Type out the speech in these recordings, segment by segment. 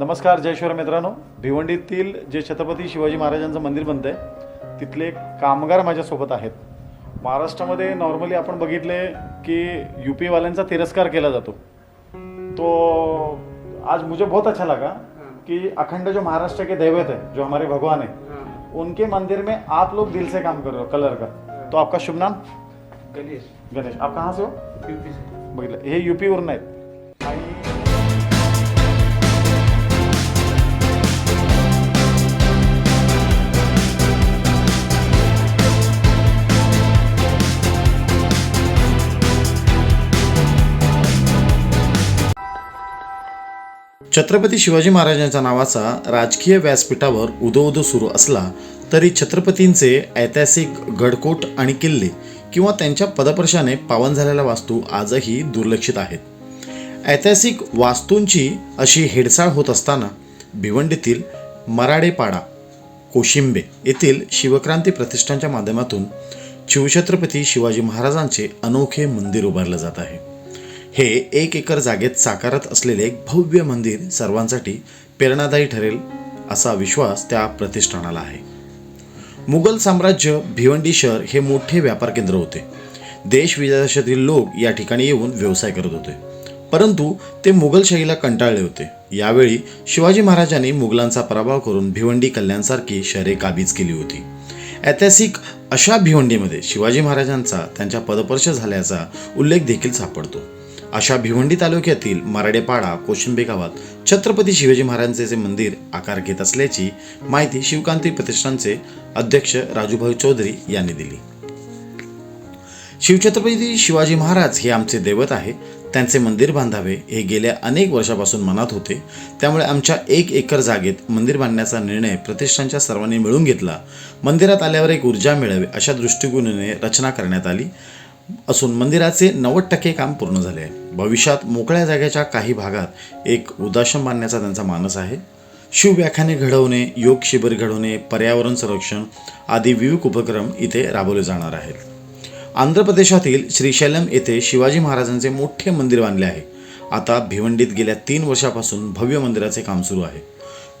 नमस्कार जय शिवराय मित्रांनो. भिवंडीतील जे छत्रपती शिवाजी महाराजांचं मंदिर बनतं आहे तिथले कामगार माझ्यासोबत आहेत. महाराष्ट्रामध्ये नॉर्मली आपण बघितले की यू पीवाल्यांचा तिरस्कार केला जातो. तो आज मुझे बहुत अच्छा लगा कि अखंड जो महाराष्ट्र के दैवत है जो हमारे भगवान है. उनके मंदिर में आप लोग दिल से काम कर रहे हो कलर का. तो आपका शुभ नाम? गणेश. गणेश. आप कहाँ से हो? पिंपरी से. बघितलं. हे युपीवरून आहेत. छत्रपती शिवाजी महाराजांच्या नावाचा राजकीय व्यासपीठावर उदोउदो सुरू असला तरी छत्रपतींचे ऐतिहासिक गडकोट आणि किल्ले किंवा त्यांच्या पदपर्शाने पावन झालेल्या वास्तू आजही दुर्लक्षित आहेत. ऐतिहासिक वास्तूंची अशी हेडसाळ होत असताना भिवंडीतील मराडेपाडा कोशिंबे येथील शिवक्रांती प्रतिष्ठानच्या माध्यमातून शिवछत्रपती शिवाजी महाराजांचे अनोखे मंदिर उभारलं जात आहे. हे एक एकर जागेत साकारत असलेले एक भव्य मंदिर सर्वांसाठी प्रेरणादायी ठरेल असा विश्वास त्या प्रतिष्ठानाला आहे. मुघल साम्राज्य भिवंडी शहर हे मोठे व्यापार केंद्र होते. देश विदेशातील लोक या ठिकाणी येऊन व्यवसाय करत होते. परंतु ते मुघलशाहीला कंटाळले होते. यावेळी शिवाजी महाराजांनी मुघलांचा पराभव करून भिवंडी कल्याणसारखी शहरे काबीज केली होती. ऐतिहासिक अशा भिवंडीमध्ये शिवाजी महाराजांचा त्यांच्या पदपर्श झाल्याचा उल्लेख देखील सापडतो. अशा भिवंडी तालुक्यातील मराडेपाडा कोशिंबे गावात छत्रपती शिवाजी महाराजांचे मंदिर आकार घेत असल्याची माहिती शिवकांती प्रतिष्ठानचे अध्यक्ष राजूभाऊ चौधरी यांनी दिली. शिवछत्रपती शिवाजी महाराज हे आमचे दैवत आहे. त्यांचे मंदिर बांधावे हे गेल्या अनेक वर्षापासून मनात होते. त्यामुळे आमच्या एक एकर जागेत मंदिर बांधण्याचा निर्णय प्रतिष्ठानच्या सर्वांनी मिळून घेतला. मंदिरात आल्यावर एक ऊर्जा मिळावी अशा दृष्टिकोनाने रचना करण्यात आली. असून मंदिराचे नव्वद टक्के काम पूर्ण झाले आहे. भविष्यात मोकळ्या जागेच्या काही भागात एक उदाशन बांधण्याचा त्यांचा मानस आहे. शिवव्याख्याने घडवणे योग शिबिर घडवणे पर्यावरण संरक्षण आदी विविध उपक्रम इथे राबवले जाणार आहेत. आंध्र प्रदेशातील श्रीशैलम येथे शिवाजी महाराजांचे मोठे मंदिर बांधले आहे. आता भिवंडीत गेल्या तीन वर्षापासून भव्य मंदिराचे काम सुरू आहे.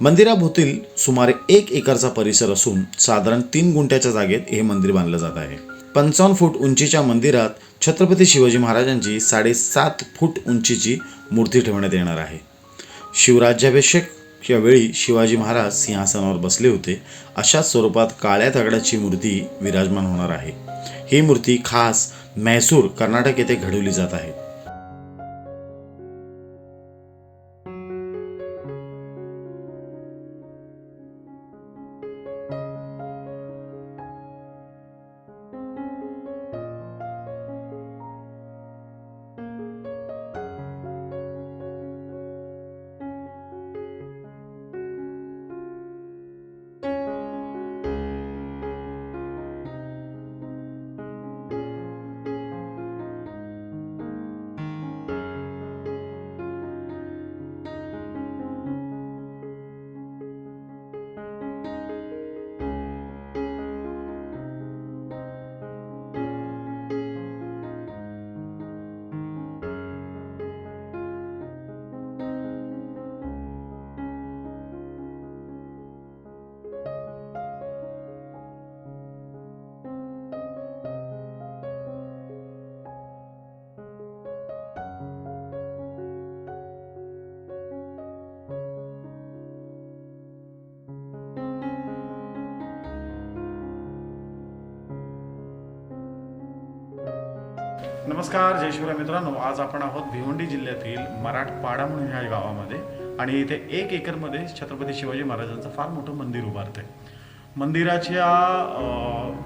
मंदिराभोवतील सुमारे एक एकरचा परिसर असून साधारण तीन गुंठ्याच्या जागेत हे मंदिर बांधलं जात आहे. पंचावन्न फूट उंचीच्या मंदिरात छत्रपती शिवाजी महाराजांची साडेसात फूट उंचीची मूर्ती ठेवण्यात येणार आहे. शिवराज्याभिषेक यावेळी शिवाजी महाराज सिंहासनावर बसले होते. अशाच स्वरूपात काळ्या दगडाची मूर्ती विराजमान होणार आहे. ही मूर्ती खास मैसूर कर्नाटक येथे घडवली जात आहे. नमस्कार जय शिवराय मित्रांनो. आज आपण आहोत भिवंडी जिल्ह्यातील मराठपाडा म्हणून ह्या गावामध्ये आणि इथे एक एकरमध्ये छत्रपती शिवाजी महाराजांचं फार मोठं मंदिर उभारतं आहे मंदिराच्या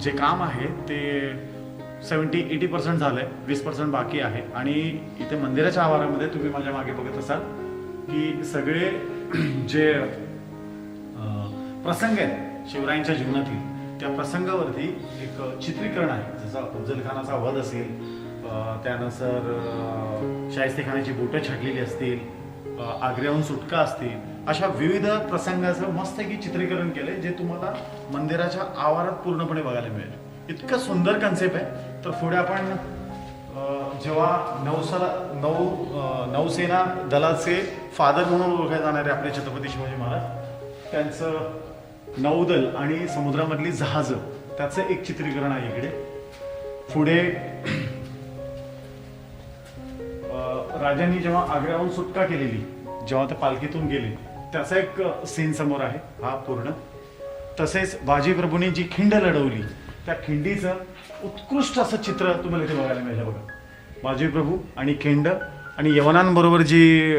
जे काम आहे ते सेवन्टी एटी पर्सेंट झालं आहे वीस पर्सेंट बाकी आहे. आणि इथे मंदिराच्या आवारामध्ये तुम्ही माझ्या मागे बघत असाल की सगळे जे प्रसंग आहेत शिवरायांच्या जीवनातील त्या प्रसंगावरती एक चित्रीकरण आहे. जसं अफजल खानाचा वध असेल त्यानंतर अं, बोटं छाटलेली असतील आग्र्याहून सुटका असतील अशा विविध प्रसंगाचं मस्तपैकी चित्रीकरण केलंय जे तुम्हाला मंदिराच्या आवारात पूर्णपणे बघायला मिळेल. इतकं सुंदर कन्सेप्ट आहे. तर पुढे आपण जेव्हा नौसला नौ नौसेना दलाचे फादर म्हणून ओळखले जाणारे आपले छत्रपती शिवाजी महाराज त्यांचं नौदल आणि समुद्रामधली जहाजं त्याचं एक चित्रीकरण आहे इकडे. पुढे राजांनी जेव्हा आग्र्याहून सुटका केलेली जेव्हा ते पालखीतून गेले त्याचा एक सीन समोर आहे हा पूर्ण. तसेच बाजीप्रभूंनी जी खिंड लढवली त्या खिंडीचं उत्कृष्ट असं चित्र तुम्हाला इथे बघायला मिळेल बघा. बाजीप्रभू आणि खिंड आणि यवनांबरोबर जी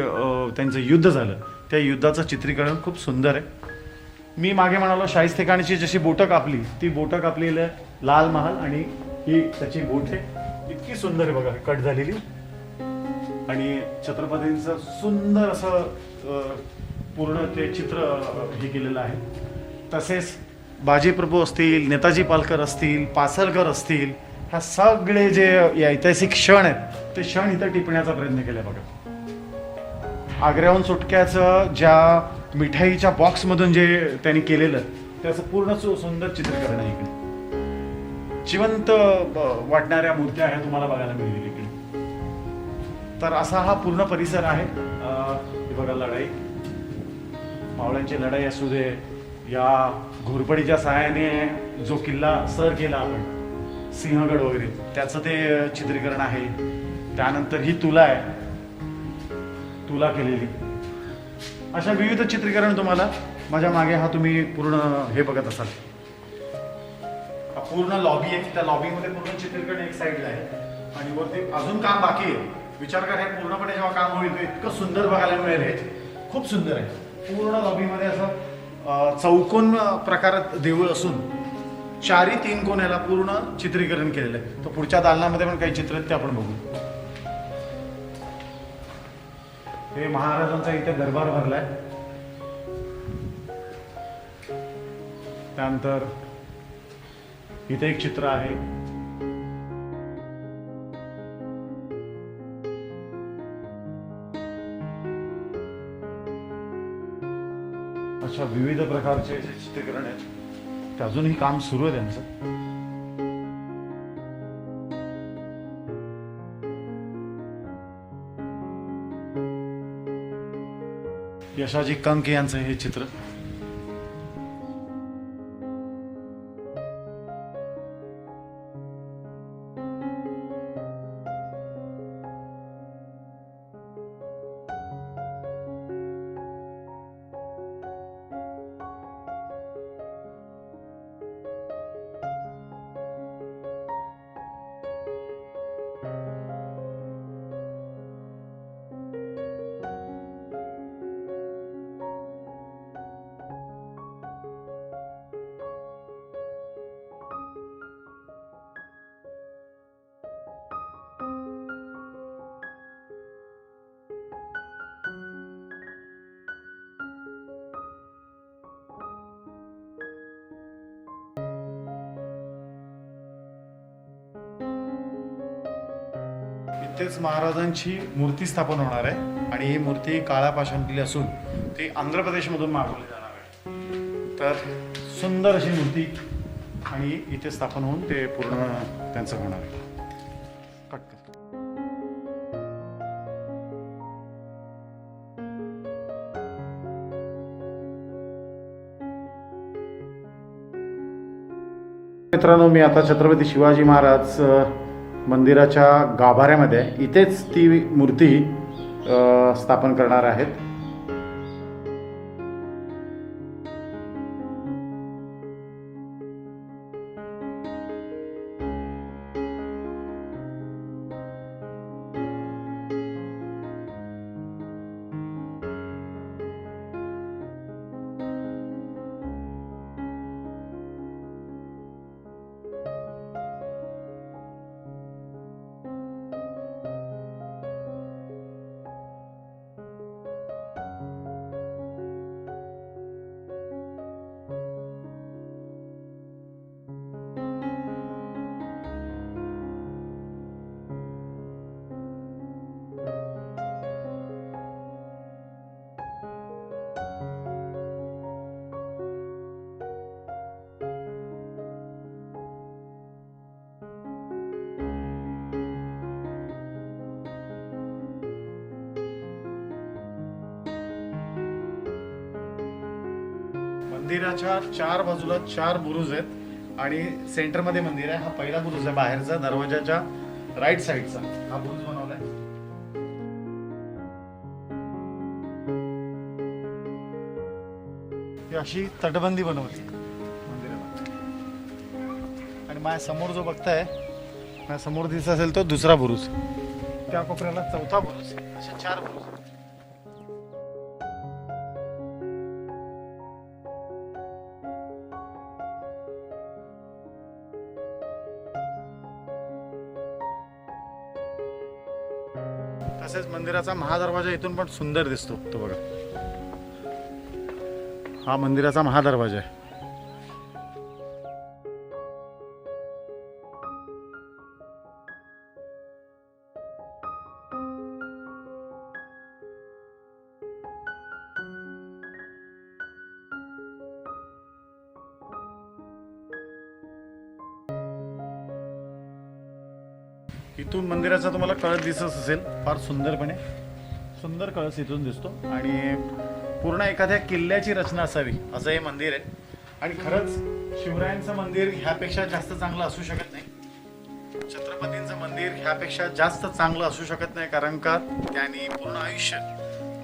त्यांचं युद्ध झालं त्या युद्धाचं चित्रीकरण खूप सुंदर आहे. मी मागे म्हणालो शाहिस्तेखानची जशी बोटं कापली ती बोटं कापलेलं लाल महाल आणि ही त्याची बोट आहे इतकी सुंदर आहे बघा कट झालेली. आणि छत्रपतींचं सुंदर असं पूर्ण ते चित्र हे केलेलं आहे. तसेच बाजीप्रभू असतील नेताजी पालकर असतील पासलकर असतील ह्या सगळे जे ऐतिहासिक क्षण आहेत ते क्षण इथं टिपण्याचा प्रयत्न केला बघा. आग्र्याहून सुटक्याचं ज्या मिठाईच्या बॉक्समधून जे त्यांनी केलेलं त्याचं पूर्ण सुंदर चित्रीकरण आहे इकडे. जिवंत वाटणाऱ्या मूर्त्या ह्या तुम्हाला बघायला मिळतील इकडे. तर असा हा पूर्ण परिसर आहे. हे बघा लढाई. मावळ्यांची लढाई असू दे या घोरपडीच्या सहाय्याने जो किल्ला सर केला आपण सिंहगड वगैरे त्याचं ते चित्रीकरण आहे. त्यानंतर ही तुला आहे. तुला केलेली. अशा विविध चित्रीकरण तुम्हाला माझ्या मागे हा तुम्ही पूर्ण हे बघत असाल. पूर्ण लॉबी आहे. त्या लॉबीमध्ये पूर्ण चित्रीकरण एक साईडला आहे. आणि वरती अजून काम बाकी आहे. विचार कर हे पूर्णपणे जेव्हा काम होईल ते इतकं सुंदर बघायला मिळेल हे. खूप सुंदर आहे. पूर्ण लॉबीमध्ये असं चौकोन प्रकारात देऊळ असून चारी तीन कोण याला पूर्ण चित्रीकरण केलेलं आहे. तर पुढच्या दालनामध्ये पण काही चित्र आहेत ते आपण बघू. हे महाराजांचा इथे दरबार भरलाय. त्यानंतर इथे एक चित्र आहे. अशा विविध प्रकारचे जे चित्रीकरण आहेत ते अजूनही काम सुरू आहे त्यांचं. यशाजी कंक यांचं हे चित्र. नुकतेच महाराजांची मूर्ती स्थापन होणार आहे आणि ही मूर्ती काळ्या पाषाणलेली असून ती आंध्र प्रदेशमधून मागवली जाणार आहे. तर सुंदर अशी मूर्ती आणि इथे स्थापन होऊन ते पूर्ण त्यांचं होणार आहे. मित्रांनो मी आता छत्रपती शिवाजी महाराज मंदिराच्या गाभाऱ्यामध्ये इथेच ती मूर्ती स्थापन करणार आहेत. मंदिराच्या चार बाजूला चार बुरुज आहेत आणि सेंटरमध्ये मंदिर आहे. हा पहिला बुरुज आहे बाहेरचा दरवाजाच्या राईट साईडचा हा बुरुज बनवलाय. ही अशी तटबंदी बनवली मंदिराला. आणि माझ्यासमोर जो बघताय माझ्यासमोर दिसत असेल तो दुसरा बुरुज. त्या कोपऱ्याला चौथा बुरुज असे चार बुरुज तसेच मंदिराचा महादरवाजा इथून पण सुंदर दिसतो. तो बघा. हा मंदिराचा महादरवाजा आहे. इथून मंदिराचा तुम्हाला कळस दिसत असेल फार सुंदरपणे. सुंदर कळस इथून दिसतो. आणि पूर्ण एखाद्या किल्ल्याची रचना असावी असं हे मंदिर आहे. आणि खरंच शिवरायांचं मंदिर ह्यापेक्षा जास्त चांगलं असू शकत नाही. छत्रपतींचं मंदिर ह्यापेक्षा जास्त चांगलं असू शकत नाही कारण का? त्यांनी पूर्ण आयुष्य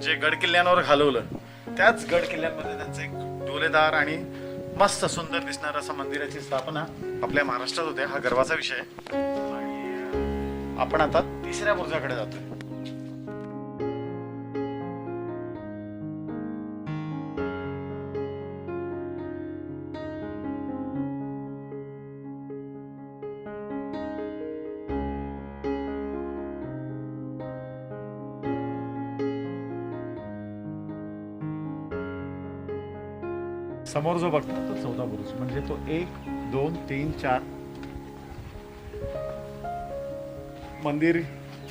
जे गड किल्ल्यांवर घालवलं त्याच गड किल्ल्यांमध्ये त्यांचं एक डोलेदार आणि मस्त सुंदर दिसणार असं मंदिराची स्थापना आपल्या महाराष्ट्रात होते हा गर्वाचा विषय आहे. आपण आता तिसऱ्या बुर्जाकडे जातोय. समोर जो बघतो तो चौदा बुरुज म्हणजे तो एक दोन तीन चार मंदिर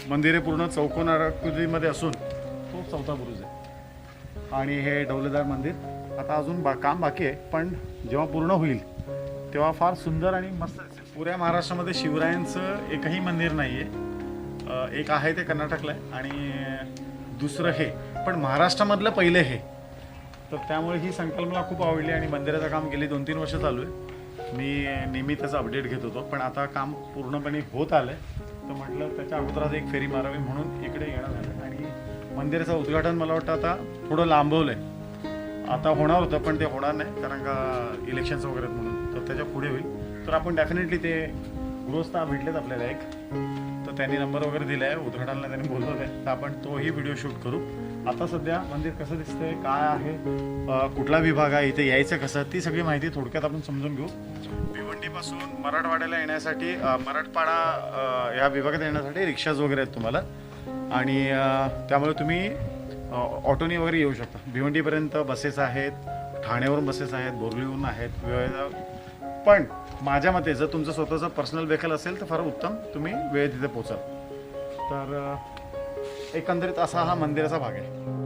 मंदिरे पूर्ण चौकोन आकृतीमध्ये असून तो चौथा बुरुज आहे. आणि हे डौलेदार मंदिर. आता अजून बा काम बाकी आहे पण जेव्हा पूर्ण होईल तेव्हा फार सुंदर आणि मस्त दिसेल. पुऱ्या महाराष्ट्रामध्ये शिवरायांचं एकही मंदिर नाही आहे एक आहे ते कर्नाटकला आहे आणि दुसरं हे. पण महाराष्ट्रामधलं पहिलं हे. तर त्यामुळे ही संकल्पना खूप आवडली आणि मंदिराचं काम गेली दोन तीन वर्ष चालू आहे. मी नेहमी त्याचा अपडेट घेत होतो पण आता काम पूर्णपणे होत आलं आहे तर म्हटलं त्याच्या अगोदरात एक फेरी मारावी म्हणून इकडे येणं झालं आणि मंदिराचं उद्घाटन मला वाटतं आता थोडं लांबवलं आहे आता होणार होतं पण ते होणार नाही कारण का इलेक्शन्स वगैरे म्हणून. तर त्याच्या पुढे होईल. तर आपण डेफिनेटली ते गृहस्थ भेटलेत आपल्याला एक. तर त्यांनी नंबर वगैरे दिला आहे उद्घाटनाला त्यांनी बोलवलं आहे तर आपण तोही व्हिडिओ शूट करू. आता सध्या मंदिर कसं दिसतंय काय आहे कुठला विभाग आहे इथे यायचं कसं ती सगळी माहिती थोडक्यात आपण समजून घेऊ. भिवंडीपासून मराठवाड्याला येण्यासाठी मराठपाडा ह्या विभागात येण्यासाठी रिक्षाज वगैरे आहेत तुम्हाला. आणि त्यामुळे तुम्ही ऑटोनी वगैरे येऊ शकता. भिवंडीपर्यंत बसेस आहेत ठाण्यावरून बसेस आहेत बोरलीहून आहेत विविध पण माझ्या मते जर तुमचं स्वतःचं पर्सनल व्हेकल असेल तर फार उत्तम. तुम्ही वेळ तिथे पोचाल. तर एकंदरीत असा हा मंदिराचा भाग आहे.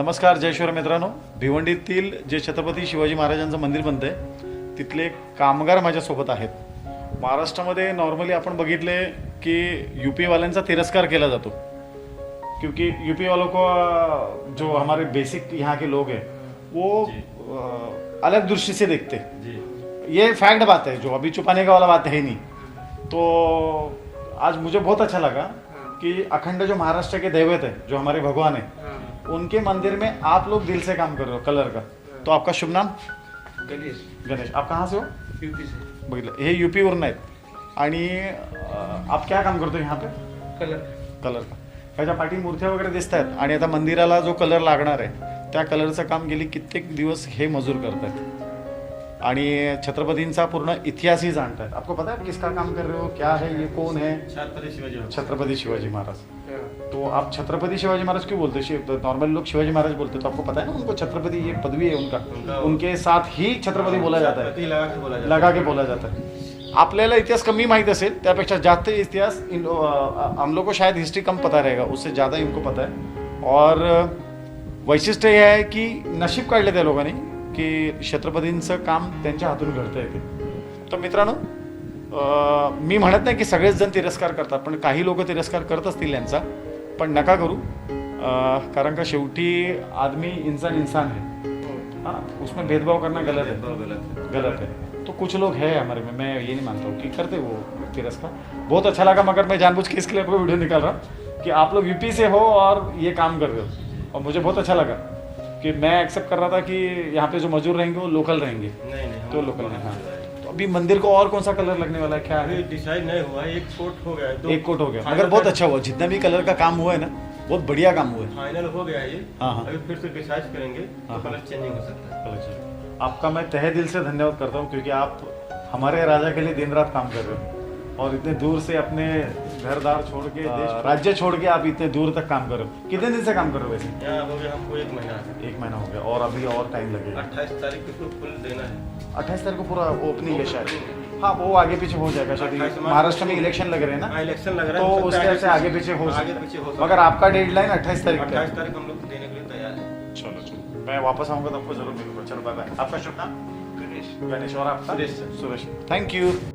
नमस्कार जय शिवराय मित्रांनो. भिवंडीतील जे छत्रपती शिवाजी महाराजांचं मंदिर बनतंय तिथले कामगार माझ्यासोबत आहेत. महाराष्ट्रामध्ये नॉर्मली आपण बघितले की यू वाल्यांचा तिरस्कार केला जातो. क्योंकि यूपी वालों को जो हमारे बेसिक यहाँ के लोग हैं वो अ, अलग दृष्टि से देखते हैं। ये फैक्ट बात है जो अभी छुपाने का वाला बात है ही नहीं। तो आज मुझे बहुत अच्छा लगा कि अखंड जो महाराष्ट्र के दैवत है जो हमारे भगवान है उनके मंदिर में आप लोग दिल से काम कर रहे हो कलर का। तो आपका शुभ नाम? गणेश। गणेश। आप कहाँ से हो? यूपी से। बघितलं। हे युपीवरून आहेत. आणि अं, आप क्या काम करतो यहाँ पे? कलर। कलर का। ह्याच्या पाठी मूर्त्या वगैरे दिसत आहेत आणि आता मंदिराला जो कलर लागणार आहे त्या कलरचं काम गेली कित्येक दिवस हे मजूर करत आहेत आणि छत्रपतींचा पूर्ण इतिहासही जाणतायत. आपको पता है किसका काम कर रहे हो? क्या है? ये कौन है? छत्रपति शिवाजी महाराज। छत्रपति शिवाजी महाराज. तो आप छत्रपति शिवाजी महाराज क्यों बोलते? हैं नॉर्मली लोग शिवाजी महाराज बोलते हैं तो आपको पता है ना उनको छत्रपति ये पदवी है उनका। उनका- साथ ही छत्रपति बोला जाता है। लगा के बोला जाता है। आपल्याला इतिहास कमी माहीत असेल त्यापेक्षा जास्त इतिहास इन हम लोग को शायद हिस्ट्री कम पता रहेगा उससे ज़्यादा इनको पता है। और वैशिष्ट्य हे आहे की नशीब काढले त्या लोकांनी की छत्रपतींचं काम त्यांच्या हातून घडतं येते तर मित्रांनो मी म्हणत नाही की सगळेच जण तिरस्कार करतात पण काही लोक तिरस्कार करत असतील यांचा. पण नका करू कारण का शेवटी आदमी इंसान इंसान है हाँ उसमें भेदभाव करना गलत है गलत है। गलत है तो कुछ लोग हैं हमारे में मैं ये नहीं मानता हूँ कि करते वो तिरस्कार. बहुत अच्छा लगा मगर मैं जानबूझ के इसके लिए आपको वीडियो निकाल रहा कि आप लोग यूपी से हो और ये काम कर रहे हो। और मुझे बहुत अच्छा लगा। कि मैं एक्सेप्ट कर रहा था कि यहाँ पे जो मजदूर रहेंगे वो लोकल रहेंगे। नहीं नहीं तो लोकल है हाँ। तो अभी मंदिर को और कौन सा कलर लगने वाला है? क्या है? डिसाइड नहीं हुआ एक कोट हो गया है, एक कोट हो गया। मगर बहुत अच्छा हुआ जितना भी कलर का काम हुआ है ना बहुत बढ़िया काम हुआ है। फाइनल हो गया ये। हाँ, हाँ। अभी फिर से डिसाइड करेंगे हाँ, तो कलर चेंजिंग हो सकता। है कलेक्शन आपका मैं तहे दिल से धन्यवाद करता हूँ क्योंकि आप हमारे राजा के लिए दिन रात काम कर रहे हो और इतने दूर से अपने घर दार छोड़ के देश राज्य छोड़ के आप इतने दूर तक काम कर। रहे हो कितने दिन से काम कर रहे हो वैसे? यहाँ हो गया? हमको एक महीना। एक महीना हो गया और अभी और टाइम लगेगा। अट्ठाईस तारीख को फुल देना है। अट्ठाईस तारीख को पूरा ओपनिंग है शायद। हाँ। वो आगे पीछे हो जाएगा शायद। महाराष्ट्र में इलेक्शन लग रहे हैं हाँ ना इलेक्शन लग रहा तो है हो उसके से आगे पीछे हो आगे पीछे हो है मगर आपका डेडलाइन अट्ठाईस तारीख का अट्ठाईस तारीख हम लोग देने के लिए तैयार है। चलो चलो। मैं वापस आऊँगा तो आपको ज़रूर मिलूँगा। चलो बाय बाय आपका शुभ नाम? गणेश। गणेश। और आपका? सुरेश सुरेश। Thank you